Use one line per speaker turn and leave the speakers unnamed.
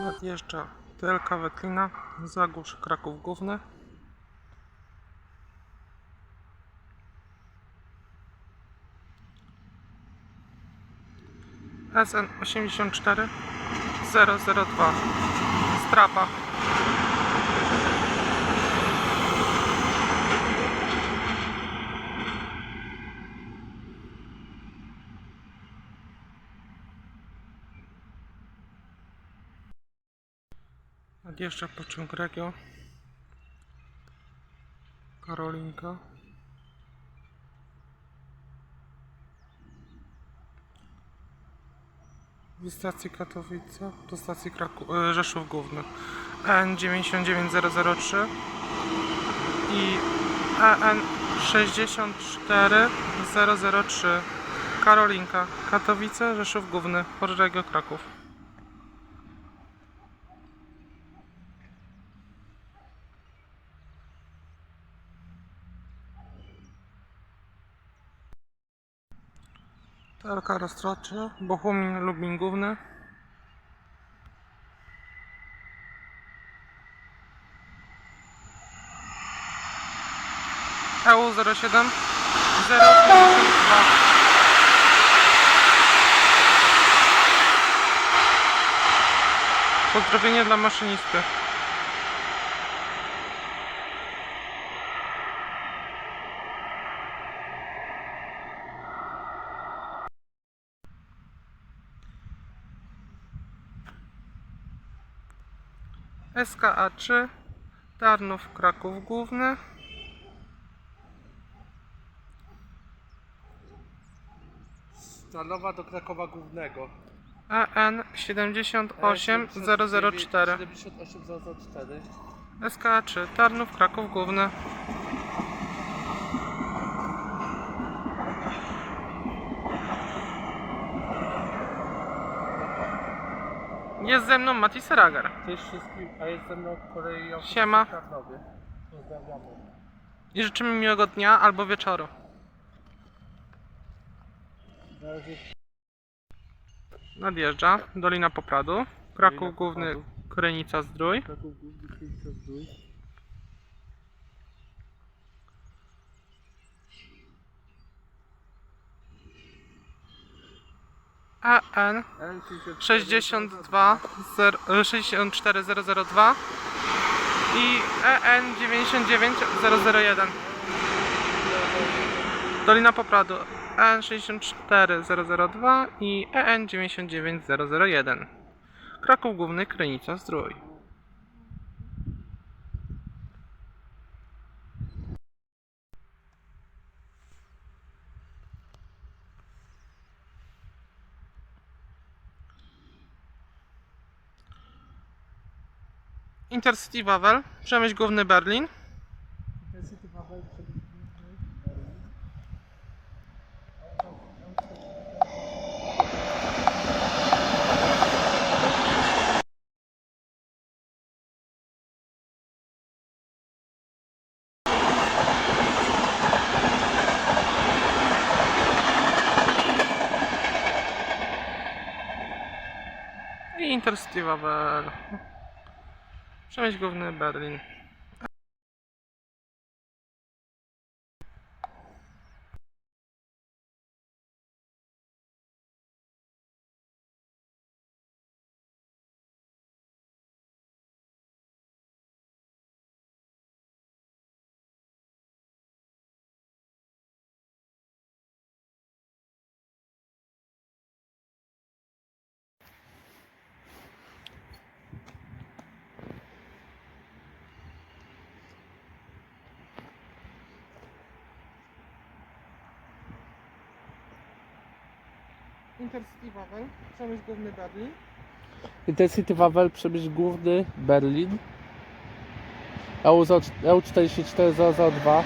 Nadjeżdża TLK Wetlina, Zagórz Kraków Główny. SN 84 002 Strapa Nadjeżdża pociąg Regio Karolinka. Z stacji Katowice do stacji Kraku- e, Rzeszów Główny. EN 99003 i EN 64003 Karolinka Katowice Rzeszów Główny Port Regio Kraków Tarka roztroczy, Bochumin, Lublin Główny. EU 07 052 Pozdrowienie dla maszynisty. SKA 3 Tarnów Kraków Główny
Stanowa do Krakowa Głównego.
EN 78004
78004.
SKA 3 Tarnów Kraków Główny Jest ze mną Mati Serager.
Cześć wszystkim, a jest ze mną kolei
Siema.
Pozdrawiamy.
I życzymy miłego dnia albo wieczoru.
Na razie
Nadjeżdża Dolina Popradu Kraków
Dolina
Główny
Popradu.
Krynica Zdrój
Kraków Główny, Zdrój.
EN
N64
62 zer- e, 64002 i E EN 99001 Dolina Popradu EN 64002 i E EN 99001 Kraków Główny Krynica Zdrój Intercity Wawel Przemyśl Główny Berlin.
Wawel
Intercity Wawel Przemyśl Główny Berlin Intercity Wawel Przemyśl Główny Berlin
Intensity Wawel, Przemyśl Główny, Berlin. EU4402